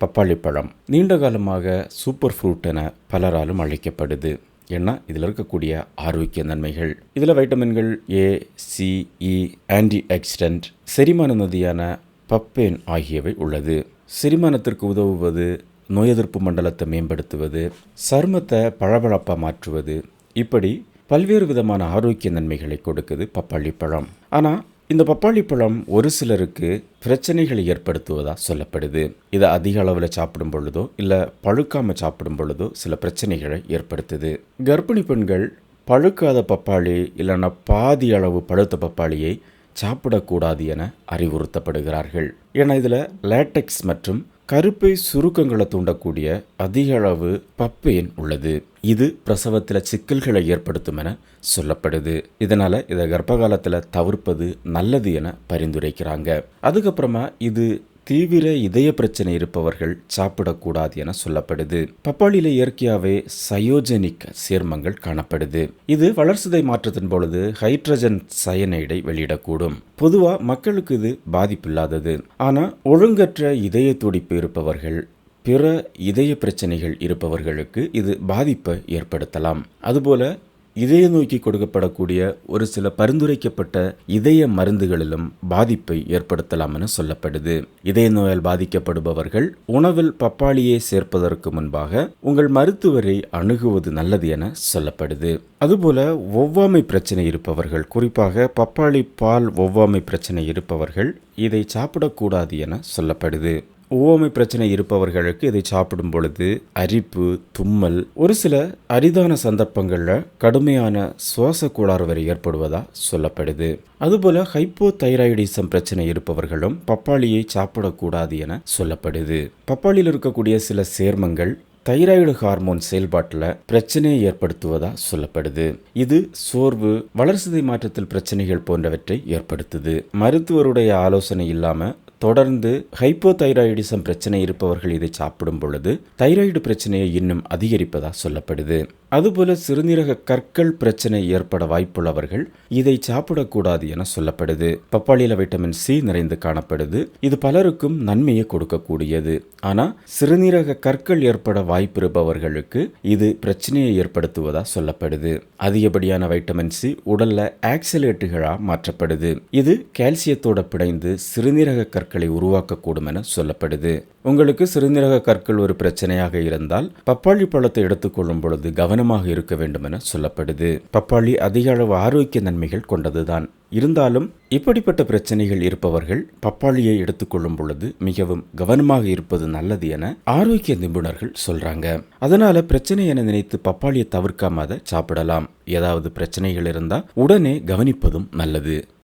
பப்பாளி பழம் நீண்ட காலமாக சூப்பர் ஃப்ரூட் என பலராலும் அழைக்கப்படுது. ஏன்னா இதில் இருக்கக்கூடிய ஆரோக்கிய நன்மைகள். இதில் வைட்டமின்கள் A C E anti oxidant செரிமான நதியான பப்பேன் ஆகியவை உள்ளது. செரிமானத்திற்கு உதவுவது நோய் எதிர்ப்பு மண்டலத்தை மேம்படுத்துவது சருமத்தை பளபளப்பாக மாற்றுவது இப்படி பல்வேறு விதமான ஆரோக்கிய நன்மைகளை கொடுக்குது பப்பாளி பழம் ஆனால் இந்த பப்பாளி பழம் ஒரு சிலருக்கு பிரச்சனைகளை ஏற்படுத்துவதா சொல்லப்படுது. இதை அதிக அளவில் சாப்பிடும் பொழுதோ இல்லை பழுக்காமல் சாப்பிடும் பொழுதோ சில பிரச்சனைகளை ஏற்படுத்துது. கர்ப்பிணி பெண்கள் பழுக்காத பப்பாளி இல்லைன்னா பாதி அளவு பழுத்த பப்பாளியை சாப்பிடக்கூடாது என அறிவுறுத்தப்படுகிறார்கள். ஏன்னா இதில் லேட்டெக்ஸ் மற்றும் கருப்பை சுருக்கங்களை தூண்டக்கூடிய அதிக அளவு பப்பையன் உள்ளது. இது பிரசவத்தில் சிக்கல்களை ஏற்படுத்தும் என சொல்லப்படுது. இதனால இதை கர்ப்ப காலத்தில் தவிர்ப்பது நல்லது என பரிந்துரைக்கிறாங்க. அதுக்கப்புறமா இது தீவிர இதய பிரச்சனை இருப்பவர்கள் சாப்பிடக்கூடாது என சொல்லப்படுது. பப்பாளியில இயற்கையாகவே சயோஜெனிக் சேர்மங்கள் காணப்படுது. இது வளர்சிதை மாற்றத்தின் பொழுது ஹைட்ரஜன் சயனைடை வெளியிடக்கூடும். பொதுவாக மக்களுக்கு இது பாதிப்பில்லாதது. ஆனால் ஒழுங்கற்ற இதய துடிப்பு இருப்பவர்கள் பிற இதய பிரச்சனைகள் இருப்பவர்களுக்கு இது பாதிப்பை ஏற்படுத்தலாம். அதுபோல இதய நோய்க்கு கொடுக்கப்படக்கூடிய ஒரு சில பரிந்துரைக்கப்பட்ட இதய மருந்துகளிலும் பாதிப்பை ஏற்படுத்தலாம் என சொல்லப்படுது. இதய நோயால் பாதிக்கப்படுபவர்கள் உணவில் பப்பாளியை சேர்ப்பதற்கு முன்பாக உங்கள் மருத்துவரை அணுகுவது நல்லது என சொல்லப்படுது. அதுபோல ஒவ்வாமை பிரச்சனை இருப்பவர்கள் குறிப்பாக பப்பாளி பால் ஒவ்வாமை பிரச்சனை இருப்பவர்கள் இதை சாப்பிடக்கூடாது என சொல்லப்படுது. ஓமை பிரச்சனை இருப்பவர்களுக்கு இதை சாப்பிடும் பொழுது அரிப்பு தும்மல் ஒரு சில அரிதான சந்தர்ப்பங்களில் கடுமையான சுவாச கோளாறு வரை ஏற்படுவதா சொல்லப்படுது. அதுபோல ஹைப்போ தைராய்டிசம் பிரச்சனை இருப்பவர்களும் பப்பாளியை சாப்பிடக்கூடாது என சொல்லப்படுது. பப்பாளியில் இருக்கக்கூடிய சில சேர்மங்கள் தைராய்டு ஹார்மோன் செயல்பாட்டில் பிரச்சனையை ஏற்படுத்துவதா சொல்லப்படுது. இது சோர்வு வளர்சிதை மாற்றத்தில் பிரச்சனைகள் போன்றவற்றை ஏற்படுத்துது. மருத்துவருடைய ஆலோசனை இல்லாமல் தொடர்ந்து ஹைப்போதைராய்டிசம் பிரச்சனை இருப்பவர்கள் இதை சாப்பிடும் பொழுது தைராய்டு பிரச்சனையை இன்னும் அதிகரிப்பதா சொல்லப்படுது. அதுபோல சிறுநீரக கற்கள் பிரச்சனை ஏற்பட வாய்ப்புள்ளவர்கள் இதை சாப்பிடக்கூடாது என சொல்லப்படுது. பப்பாளியில வைட்டமின் சி நிறைந்து காணப்படுது. இது பலருக்கும் நன்மையை கொடுக்கக்கூடியது. ஆனா சிறுநீரக கற்கள் ஏற்பட வாய்ப்பு இருப்பவர்களுக்கு இது பிரச்சனையை ஏற்படுத்துவதா சொல்லப்படுது. அதிகப்படியான வைட்டமின் சி உடல்ல ஆக்சிலேட்டுகளா மாற்றப்படுது. இது கால்சியத்தோட பிணைந்து சிறுநீரக கற்கள் உருவாக்கக்கூடும் என சொல்லப்படுது. உங்களுக்கு சிறுநீரக கற்கள் ஒரு பிரச்சனையாக இருந்தால் பப்பாளி பழத்தை எடுத்துக்கொள்ளும் பொழுது கவனமாக இருக்க வேண்டும் என சொல்லப்படுது. பப்பாளி அதிக அளவு ஆரோக்கிய நன்மைகள் கொண்டதுதான். இருந்தாலும் இப்படிப்பட்ட பிரச்சனைகள் இருப்பவர்கள் பப்பாளியை எடுத்துக்கொள்ளும் பொழுது மிகவும் கவனமாக இருப்பது நல்லது என ஆரோக்கிய நிபுணர்கள் சொல்றாங்க. அதனால பிரச்சனை என நினைத்து பப்பாளியை தவிர்க்காம அதை சாப்பிடலாம். ஏதாவது பிரச்சனைகள் இருந்தால் உடனே கவனிப்பதும் நல்லது.